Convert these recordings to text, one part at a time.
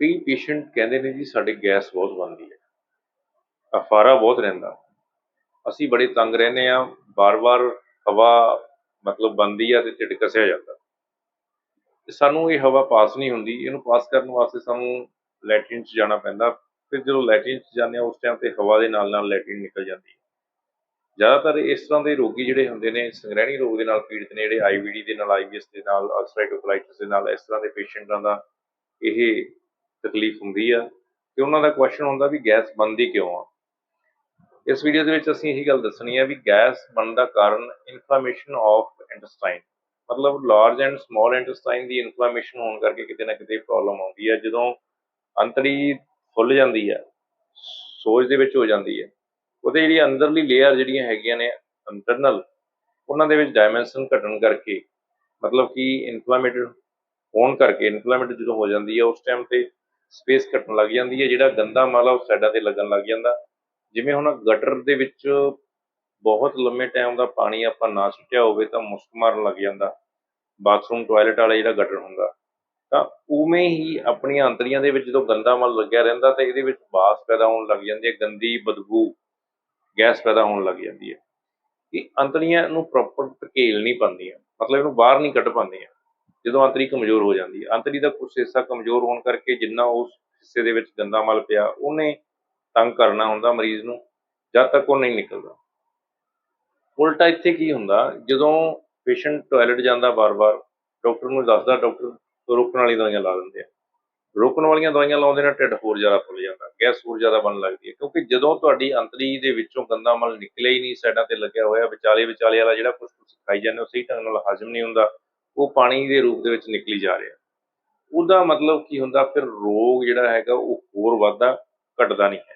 ਕਈ ਪੇਸ਼ੈਂਟ ਕਹਿੰਦੇ ਨੇ ਜੀ ਸਾਡੇ ਗੈਸ ਬਹੁਤ ਬਣਦੀ ਹੈ। ਅਫਾਰਾ ਬਹੁਤ ਰਹਿੰਦਾ। ਅਸੀਂ ਬੜੇ ਤੰਗ ਰਹਿੰਦੇ ਆ ਬਾਰ-ਬਾਰ ਹਵਾ ਮਤਲਬ ਬੰਦੀ ਆ ਤੇ ਢਿੱਡ ਜਾਂਦਾ। ਸਾਨੂੰ ਇਹ ਹਵਾ ਪਾਸ ਨਹੀਂ ਹੁੰਦੀ, ਇਹਨੂੰ ਪਾਸ ਕਰਨ ਵਾਸਤੇ ਸਾਨੂੰ ਲੈਟਰਿਨ 'ਚ ਜਾਣਾ ਪੈਂਦਾ। ਫਿਰ ਜਦੋਂ ਲੈਟਰਿਨ 'ਚ ਜਾਂਦੇ ਆ ਉਸ ਟਾਈਮ ਤੇ ਹਵਾ ਦੇ ਨਾਲ ਨਾਲ ਲੈਟਰਿਨ ਨਿਕਲ ਜਾਂਦੀ ਹੈ। ਜ਼ਿਆਦਾਤਰ ਇਸ ਤਰ੍ਹਾਂ ਦੇ ਰੋਗੀ ਜਿਹੜੇ ਹੁੰਦੇ ਨੇ, ਸੰਗ੍ਰਹਿਣੀ ਰੋਗ ਦੇ ਨਾਲ ਪੀੜਤ ਨੇ, ਜਿਹੜੇ ਆਈਵੀਡੀ ਦੇ ਨਾਲ ਆਈਬੀਐਸ ਦੇ ਨਾਲ ਅਲਸਰੇਟਿਵ ਕੋਲਾਈਟਿਸ ਦੇ ਨਾਲ, ਇਸ ਤਰ੍ਹਾਂ ਦੇ ਪੇਸ਼ੈਂਟਾਂ ਦਾ ਇਹ ਤਕਲੀਫ ਹੁੰਦੀ ਆ ਤੇ ਉਹਨਾਂ ਦਾ ਕੁਐਸਚਨ ਹੁੰਦਾ ਵੀ ਗੈਸ ਬਣਦੀ ਕਿਉਂ ਆ? ਇਸ ਵੀਡੀਓ ਦੇ ਵਿੱਚ ਅਸੀਂ ਇਹੀ ਗੱਲ ਦੱਸਣੀ ਹੈ ਵੀ ਗੈਸ ਬਣਨ ਦਾ ਕਾਰਨ ਇਨਫਲੇਮੇਸ਼ਨ ਆਫ ਇੰਟੈਸਟਾਈਨ ਮਤਲਬ ਲਾਰਜ ਐਂਡ ਸਮਾਲ ਇੰਟੈਸਟਾਈਨ ਦੀ ਇਨਫਲੇਮੇਸ਼ਨ ਹੋਣ ਕਰਕੇ ਕਿਤੇ ਨਾ ਕਿਤੇ ਪ੍ਰੋਬਲਮ ਆਉਂਦੀ ਹੈ ਜਦੋਂ ਅੰਤੜੀ ਫੁੱਲ ਜਾਂਦੀ ਹੈ ਸੋਜ ਦੇ ਵਿੱਚ ਹੋ ਜਾਂਦੀ ਹੈ ਉਹਦੇ ਜਿਹੜੀ ਅੰਦਰਲੀ ਲੇਅਰ ਜਿਹੜੀਆਂ ਹੈਗੀਆਂ ਨੇ ਇੰਟਰਨਲ ਉਹਨਾਂ ਦੇ ਵਿੱਚ ਡਾਈਮੈਂਸ਼ਨ ਘਟਣ ਕਰਕੇ, ਮਤਲਬ ਕਿ ਇਨਫਲੇਮੇਟਡ ਹੋਣ ਕਰਕੇ ਇਨਫਲੇਮੇਟਡ ਜਦੋਂ ਹੋ ਜਾਂਦੀ ਹੈ ਉਸ ਟਾਈਮ ਤੇ ਸਪੇਸ ਘਟਣ ਲੱਗ ਜਾਂਦੀ ਹੈ, ਜਿਹੜਾ ਗੰਦਾ ਮਾਲ ਆ ਉਹ ਸਾਈਡਾਂ ਤੇ ਲੱਗਣ ਲੱਗ ਜਾਂਦਾ। ਜਿਵੇਂ ਹੁਣ ਗਟਰ ਦੇ ਵਿੱਚ ਬਹੁਤ ਲੰਮੇ ਟਾਈਮ ਦਾ ਪਾਣੀ ਆਪਾਂ ਨਾ ਸੁੱਟਿਆ ਹੋਵੇ ਤਾਂ ਮੁਸ਼ਕ ਮਾਰਨ ਲੱਗ ਜਾਂਦਾ। ਬਾਥਰੂਮ ਟਾਇਲਟ ਵਾਲਾ ਜਿਹੜਾ ਗਟਰ ਹੁੰਦਾ, ਤਾਂ ਉਵੇਂ ਹੀ ਆਪਣੀਆਂ ਅੰਤੜੀਆਂ ਦੇ ਵਿੱਚ ਜਦੋਂ ਗੰਦਾ ਮਲ ਲੱਗਿਆ ਰਹਿੰਦਾ ਤਾਂ ਇਹਦੇ ਵਿੱਚ ਬਾਸ ਪੈਦਾ ਹੋਣ ਲੱਗ ਜਾਂਦੀ ਹੈ, ਗੰਦੀ ਬਦਬੂ, ਗੈਸ ਪੈਦਾ ਹੋਣ ਲੱਗ ਜਾਂਦੀ ਹੈ। ਇਹ ਅੰਤੜੀਆਂ ਨੂੰ ਪ੍ਰੋਪਰ ਧਕੇਲ ਨਹੀਂ ਪਾਉਂਦੀਆਂ, ਮਤਲਬ ਇਹਨੂੰ ਬਾਹਰ ਨਹੀਂ ਕੱਢ ਪਾਉਂਦੀਆਂ। ਜਦੋਂ ਅੰਤਰੀ ਕਮਜ਼ੋਰ ਹੋ ਜਾਂਦੀ ਹੈ। ਅੰਤੜੀ ਦਾ ਕੁਝ ਹਿੱਸਾ ਕਮਜ਼ੋਰ ਹੋਣ ਕਰਕੇ ਜਿੰਨਾ ਉਸ ਹਿੱਸੇ ਦੇ ਵਿੱਚ ਗੰਦਾ ਮਲ ਪਿਆ, ਉਹਨੇ ਤੰਗ ਕਰਨਾ ਹੁੰਦਾ ਮਰੀਜ਼ ਨੂੰ, ਜਦ ਤੱਕ ਉਹ ਨਹੀਂ ਨਿਕਲਦਾ। ਉਲਟਾ ਇੱਥੇ ਕੀ ਹੁੰਦਾ, ਜਦੋਂ ਪੇਸ਼ੈਂਟ ਟਾਇਲਟ ਜਾਂਦਾ ਵਾਰ-ਵਾਰ ਡਾਕਟਰ ਨੂੰ ਦੱਸਦਾ, ਡਾਕਟਰ ਰੋਕਣ ਵਾਲੀ ਦਵਾਈਆਂ ਲਾ ਦਿੰਦੇ ਆ। ਰੋਕਣ ਵਾਲੀਆਂ ਦਵਾਈਆਂ ਲਾਉਂਦੇ ਨਾਲ ਢਿੱਡ ਹੋਰ ਜ਼ਿਆਦਾ ਫੁੱਲ ਜਾਂਦਾ, ਗੈਸ ਹੋਰ ਜ਼ਿਆਦਾ ਬਣਨ ਲੱਗਦੀ ਹੈ, ਕਿਉਂਕਿ ਜਦੋਂ ਤੁਹਾਡੀ ਅੰਤਰੀ ਦੇ ਵਿੱਚੋਂ ਗੰਦਾ ਮਲ ਨਿਕਲੇ ਹੀ ਨਹੀਂ, ਸਾਈਡਾਂ ਤੇ ਲੱਗਿਆ ਹੋਇਆ ਵਿਚਾਲੇ ਵਿਚਾਲੇ ਵਾਲਾ ਜਿਹੜਾ ਕੁਝ ਤੁਸੀਂ ਖਾਈ ਜਾਂਦੇ ਹੋ, ਸਹੀ ਢੰਗ ਨਾਲ ਹਜਮ ਨਹੀਂ ਹੁੰਦਾ ਉਹ ਪਾਣੀ ਦੇ ਰੂਪ ਦੇ ਵਿੱਚ ਨਿਕਲੀ ਜਾ ਰਿਹਾ। ਉਹਦਾ ਮਤਲਬ ਕੀ ਹੁੰਦਾ, ਫਿਰ ਰੋਗ ਜਿਹੜਾ ਹੈਗਾ ਉਹ ਹੋਰ ਵੱਧਦਾ, ਘਟਦਾ ਨਹੀਂ ਹੈ।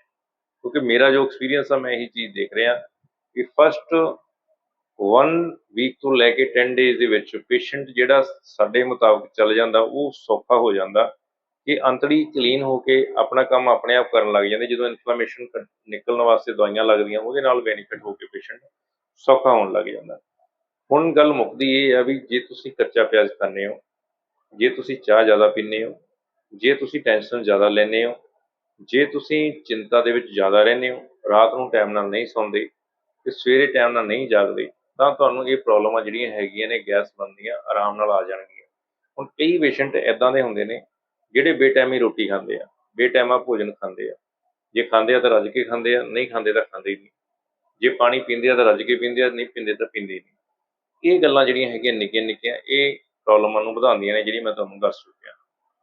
ਕਿਉਂਕਿ ਮੇਰਾ ਜੋ ਐਕਸਪੀਰੀਅੰਸ ਆ, ਮੈਂ ਇਹੀ ਚੀਜ਼ ਦੇਖ ਰਿਹਾ ਕਿ ਫਸਟ 1 ਵੀਕ ਤੋਂ ਲੈ ਕੇ 10 ਡੇਜ਼ ਦੇ ਵਿੱਚ ਪੇਸ਼ੈਂਟ ਜਿਹੜਾ ਸਾਡੇ ਮੁਤਾਬਕ ਚੱਲ ਜਾਂਦਾ, ਉਹ ਸੌਖਾ ਹੋ ਜਾਂਦਾ ਕਿ ਅੰਤੜੀ ਕਲੀਨ ਹੋ ਕੇ ਆਪਣਾ ਕੰਮ ਆਪਣੇ ਆਪ ਕਰਨ ਲੱਗ ਜਾਂਦੇ। ਜਦੋਂ ਇਨਫਲੇਮੇਸ਼ਨ ਨਿਕਲਣ ਵਾਸਤੇ ਦਵਾਈਆਂ ਲੱਗਦੀਆਂ, ਉਹਦੇ ਨਾਲ ਬੈਨੀਫਿਟ ਹੋ ਕੇ ਪੇਸ਼ੈਂਟ ਸੌਖਾ ਹੋਣ ਲੱਗ ਜਾਂਦਾ। ਹੁਣ ਗੱਲ ਮੁੱਕਦੀ ਇਹ ਆ ਵੀ ਜੇ ਤੁਸੀਂ ਕੱਚਾ ਪਿਆਜ਼ ਖਾਂਦੇ ਹੋ, ਜੇ ਤੁਸੀਂ ਚਾਹ ਜ਼ਿਆਦਾ ਪੀਂਦੇ ਹੋ, ਜੇ ਤੁਸੀਂ ਟੈਨਸ਼ਨ ਜ਼ਿਆਦਾ ਲੈਂਦੇ ਹੋ, ਜੇ ਤੁਸੀਂ ਚਿੰਤਾ ਦੇ ਵਿੱਚ ਜ਼ਿਆਦਾ ਰਹਿੰਦੇ ਹੋ, ਰਾਤ ਨੂੰ ਟਾਈਮ ਨਾਲ ਨਹੀਂ ਸੌਂਦੇ ਤੇ ਸਵੇਰੇ ਟਾਈਮ ਨਾਲ ਨਹੀਂ ਜਾਗਦੇ, ਤਾਂ ਤੁਹਾਨੂੰ ਇਹ ਪ੍ਰੋਬਲਮਾਂ ਜਿਹੜੀਆਂ ਹੈਗੀਆਂ ਨੇ ਗੈਸ ਬਣਦੀਆਂ, ਆਰਾਮ ਨਾਲ ਆ ਜਾਣਗੀਆਂ। ਹੁਣ ਕਈ ਪੇਸ਼ੈਂਟ ਐਦਾਂ ਦੇ ਹੁੰਦੇ ਨੇ ਜਿਹੜੇ ਬੇਟਾਈਮੀ ਰੋਟੀ ਖਾਂਦੇ ਆ ਬੇਟਾਈਮਾ ਭੋਜਨ ਖਾਂਦੇ ਆ। ਜੇ ਖਾਂਦੇ ਆ ਤਾਂ ਰੱਜ ਕੇ ਖਾਂਦੇ ਆ, ਨਹੀਂ ਖਾਂਦੇ ਤਾਂ ਖਾਂਦੇ ਹੀ ਨਹੀਂ। ਜੇ ਪਾਣੀ ਪੀਂਦੇ ਆ ਤਾਂ ਰੱਜ ਕੇ ਪੀਂਦੇ ਆ, ਨਹੀਂ ਪੀਂਦੇ ਤਾਂ ਪੀਂਦੇ ਨਹੀਂ। ਇਹ ਗੱਲਾਂ ਜਿਹੜੀਆਂ ਹੈਗੀਆਂ ਨਿੱਕੀਆਂ ਨਿੱਕੀਆਂ, ਇਹ ਪ੍ਰੋਬਲਮਾਂ ਨੂੰ ਵਧਾਉਂਦੀਆਂ ਨੇ ਜਿਹੜੀ ਮੈਂ ਤੁਹਾਨੂੰ ਦੱਸ ਚੁੱਕਿਆ।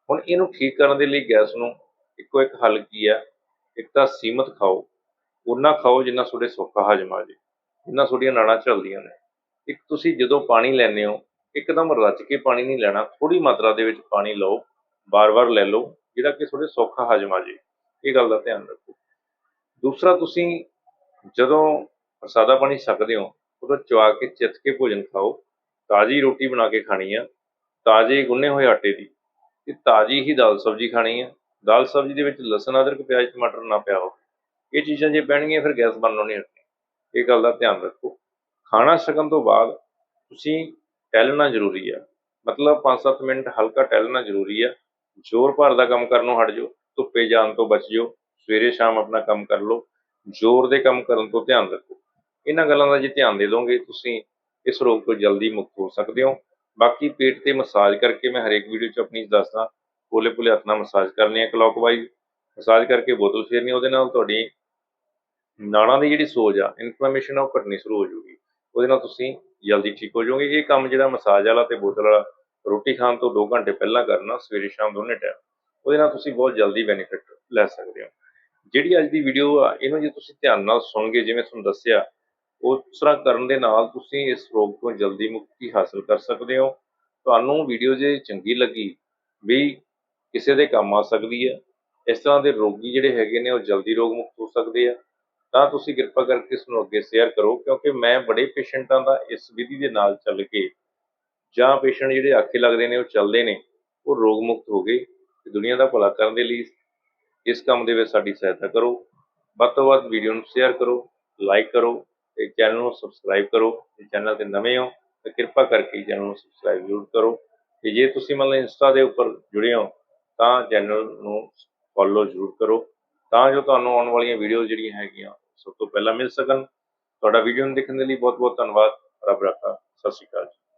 ਹੁਣ ਇਹਨੂੰ ਠੀਕ ਕਰਨ ਦੇ ਲਈ ਗੈਸ ਨੂੰ ਇੱਕੋ ਇੱਕ ਹੱਲ ਕੀ ਆ? ਇੱਕ ਤਾਂ ਸੀਮਤ ਖਾਓ। ਉਹਨਾਂ ਖਾਓ ਜਿੰਨਾ ਤੁਹਾਡੇ ਸੌਖਾ ਹਜਮ ਆ ਜੇ ਜਿੰਨਾ ਤੁਹਾਡੀਆਂ ਨਾੜਾਂ ਚੱਲਦੀਆਂ ਨੇ। ਇੱਕ ਤੁਸੀਂ ਜਦੋਂ ਪਾਣੀ ਲੈਂਦੇ ਹੋ, ਇੱਕਦਮ ਰਚ ਕੇ ਪਾਣੀ ਨਹੀਂ ਲੈਣਾ ਥੋੜੀ ਮਾਤਰਾ ਦੇ ਵਿੱਚ ਪਾਣੀ ਲਓ ਬਾਰ-ਬਾਰ ਲੈ ਲਓ, ਜਿਹੜਾ ਕਿ ਤੁਹਾਡੇ ਸੌਖਾ ਹਜਮ ਆ ਜੇ ਇਹ ਗੱਲ ਦਾ ਧਿਆਨ ਰੱਖੋ। ਦੂਸਰਾ ਤੁਸੀਂ ਜਦੋਂ ਪ੍ਰਸਾਦਾ ਪਾਣੀ ਛਕਦੇ ਹੋ ਉਦੋਂ ਚਵਾ ਕੇ ਚਿੱਤ ਕੇ ਭੋਜਨ ਖਾਓ। ਤਾਜ਼ੀ ਰੋਟੀ ਬਣਾ ਕੇ ਖਾਣੀ ਆ। ਤਾਜ਼ੇ ਗੁੰਨੇ ਹੋਏ ਆਟੇ ਦੀ। ਤੇ ਤਾਜ਼ੀ ਹੀ ਦਾਲ ਸਬਜ਼ੀ ਖਾਣੀ ਆ। ਦਾਲ ਸਬਜ਼ੀ ਦੇ ਵਿੱਚ ਲਸਣ, ਅਦਰਕ, ਪਿਆਜ਼, ਟਮਾਟਰ ਨਾ ਪਿਆ ਹੋ ਇਹ ਚੀਜ਼ਾਂ ਜੇ ਪੈਣਗੀਆਂ, ਫਿਰ ਗੈਸ ਬਣਨੋਂ ਨਹੀਂ ਹਟਣੀ। ਇਹ ਗੱਲ ਦਾ ਧਿਆਨ ਰੱਖੋ। ਖਾਣਾ ਛਕਣ ਤੋਂ ਬਾਅਦ ਤੁਸੀਂ ਟਹਿਲਣਾ ਜ਼ਰੂਰੀ ਆ। ਮਤਲਬ 5-7 ਮਿੰਟ ਹਲਕਾ ਟਹਿਲਣਾ ਜ਼ਰੂਰੀ ਆ। ਜ਼ੋਰ ਭਰ ਦਾ ਕੰਮ ਕਰਨੋਂ ਹਟ ਜਾਓ। ਧੁੱਪੇ ਜਾਣ ਤੋਂ ਬਚ ਜਾਓ। ਸਵੇਰੇ ਸ਼ਾਮ ਆਪਣਾ ਕੰਮ ਕਰ ਲਓ। ਜ਼ੋਰ ਦੇ ਕੰਮ ਕਰਨ ਤੋਂ ਧਿਆਨ ਰੱਖੋ। ਇਹਨਾਂ ਗੱਲਾਂ ਦਾ ਜੇ ਧਿਆਨ ਦੇ ਦੋਗੇ, ਤੁਸੀਂ ਇਸ ਰੋਗ ਤੋਂ ਜਲਦੀ ਮੁਕਤ ਹੋ ਸਕਦੇ ਹੋ। ਬਾਕੀ ਪੇਟ ਤੇ ਮਸਾਜ ਕਰਕੇ ਮੈਂ ਹਰੇਕ ਵੀਡੀਓ 'ਚ ਆਪਣੀ ਦੱਸਦਾ ਪੋਲੇ ਪੋਲੇ ਹੱਥ ਨਾਲ ਮਸਾਜ ਕਰਨੀ ਹੈ ਕਲੌਕਵਾਈਜ਼ ਮਸਾਜ ਕਰਕੇ ਬੋਤਲ ਫੇਰਨੀ ਉਹਦੇ ਨਾਲ ਤੁਹਾਡੀ ਨਾੜਾਂ ਦੀ ਜਿਹੜੀ ਸੋਜ ਆ ਇਨਫਲੇਮੇਸ਼ਨ ਉਹ ਘਟਣੀ ਸ਼ੁਰੂ ਹੋ ਜਾਊਗੀ। ਉਹਦੇ ਨਾਲ ਤੁਸੀਂ ਜਲਦੀ ਠੀਕ ਹੋ ਜਾਓਗੇ। ਇਹ ਕੰਮ ਜਿਹੜਾ ਮਸਾਜ ਵਾਲਾ ਤੇ ਬੋਤਲ ਵਾਲਾ, ਰੋਟੀ ਖਾਣ ਤੋਂ 2 ਘੰਟੇ ਪਹਿਲਾਂ ਕਰਨਾ, ਸਵੇਰੇ ਸ਼ਾਮ ਦੋਨੇ ਟਾਈਮ ਉਹਦੇ ਨਾਲ ਤੁਸੀਂ ਬਹੁਤ ਜਲਦੀ ਬੈਨੀਫਿਟ ਲੈ ਸਕਦੇ ਹੋ। ਜਿਹੜੀ ਅੱਜ ਦੀ ਵੀਡੀਓ ਆ, ਇਹਨੂੰ ਜੇ ਤੁਸੀਂ ਧਿਆਨ ਨਾਲ ਸੁਣਗੇ, ਜਿਵੇਂ ਤੁਹਾਨੂੰ ਦੱਸਿਆ ਉਸ ਤਰ੍ਹਾਂ ਕਰਨ ਦੇ ਨਾਲ ਤੁਸੀਂ ਇਸ ਰੋਗ ਤੋਂ ਜਲਦੀ ਮੁਕਤੀ ਹਾਸਲ ਕਰ ਸਕਦੇ ਹੋ। ਤੁਹਾਨੂੰ ਵੀਡੀਓ ਜੇ ਚੰਗੀ ਲੱਗੀ ਵੀ ਕਿਸੇ ਦੇ ਕੰਮ ਆ ਸਕਦੀ ਹੈ, ਇਸ ਤਰ੍ਹਾਂ ਦੇ ਰੋਗੀ ਜਿਹੜੇ ਹੈਗੇ ਨੇ ਉਹ ਜਲਦੀ ਰੋਗ ਮੁਕਤ ਹੋ ਸਕਦੇ ਆ। ਤਾਂ ਤੁਸੀਂ ਕਿਰਪਾ ਕਰਕੇ ਇਸ ਨੂੰ ਅੱਗੇ ਸ਼ੇਅਰ ਕਰੋ, ਕਿਉਂਕਿ ਮੈਂ ਬੜੇ ਪੇਸ਼ੈਂਟਾਂ ਦਾ ਇਸ ਵਿਧੀ ਦੇ ਨਾਲ ਚੱਲ ਕੇ ਜਾਂ ਪੇਸ਼ੈਂਟ ਜਿਹੜੇ ਆਖੇ ਲੱਗਦੇ ਨੇ ਉਹ ਚੱਲਦੇ ਨੇ, ਉਹ ਰੋਗ ਮੁਕਤ ਹੋ ਗਏ ਤੇ ਦੁਨੀਆ ਦਾ ਭਲਾ ਕਰਨ ਦੇ ਲਈ ਇਸ ਕੰਮ ਦੇ ਵਿੱਚ ਸਾਡੀ ਸਹਾਇਤਾ ਕਰੋ। ਵੱਧ ਤੋਂ ਵੱਧ ਵੀਡੀਓ ਨੂੰ ਸ਼ੇਅਰ ਕਰੋ ਲਾਈਕ ਕਰੋ ਤੇ ਚੈਨਲ ਨੂੰ ਸਬਸਕ੍ਰਾਈਬ ਕਰੋ ਜੇ ਚੈਨਲ ਤੇ ਨਵੇਂ ਹੋ, ਤਾਂ ਕਿਰਪਾ ਕਰਕੇ ਚੈਨਲ ਨੂੰ ਸਬਸਕ੍ਰਾਈਬ ਜ਼ਰੂਰ ਕਰੋ। ਤੇ ਜੇ ਤੁਸੀਂ ਮਤਲਬ ਇੰਸਟਾ ਦੇ ਉੱਪਰ ਜੁੜੇ ਹੋ, ਤਾਂ ਚੈਨਲ ਨੂੰ ਫੋਲੋ ਜ਼ਰੂਰ ਕਰੋ। ਤਾਂ ਜੋ ਤੁਹਾਨੂੰ ਆਉਣ ਵਾਲੀਆਂ ਵੀਡੀਓ ਜਿਹੜੀਆਂ ਹੈਗੀਆਂ, ਸਭ ਤੋਂ ਪਹਿਲਾਂ ਮਿਲ ਸਕਣ। ਤੁਹਾਡਾ ਵੀਡੀਓ ਨੂੰ ਦੇਖਣ ਦੇ ਲਈ ਬਹੁਤ ਬਹੁਤ ਧੰਨਵਾਦ। ਰੱਬ ਰਾਖਾ। ਸਤਿ ਸ਼੍ਰੀ ਅਕਾਲ ਜੀ।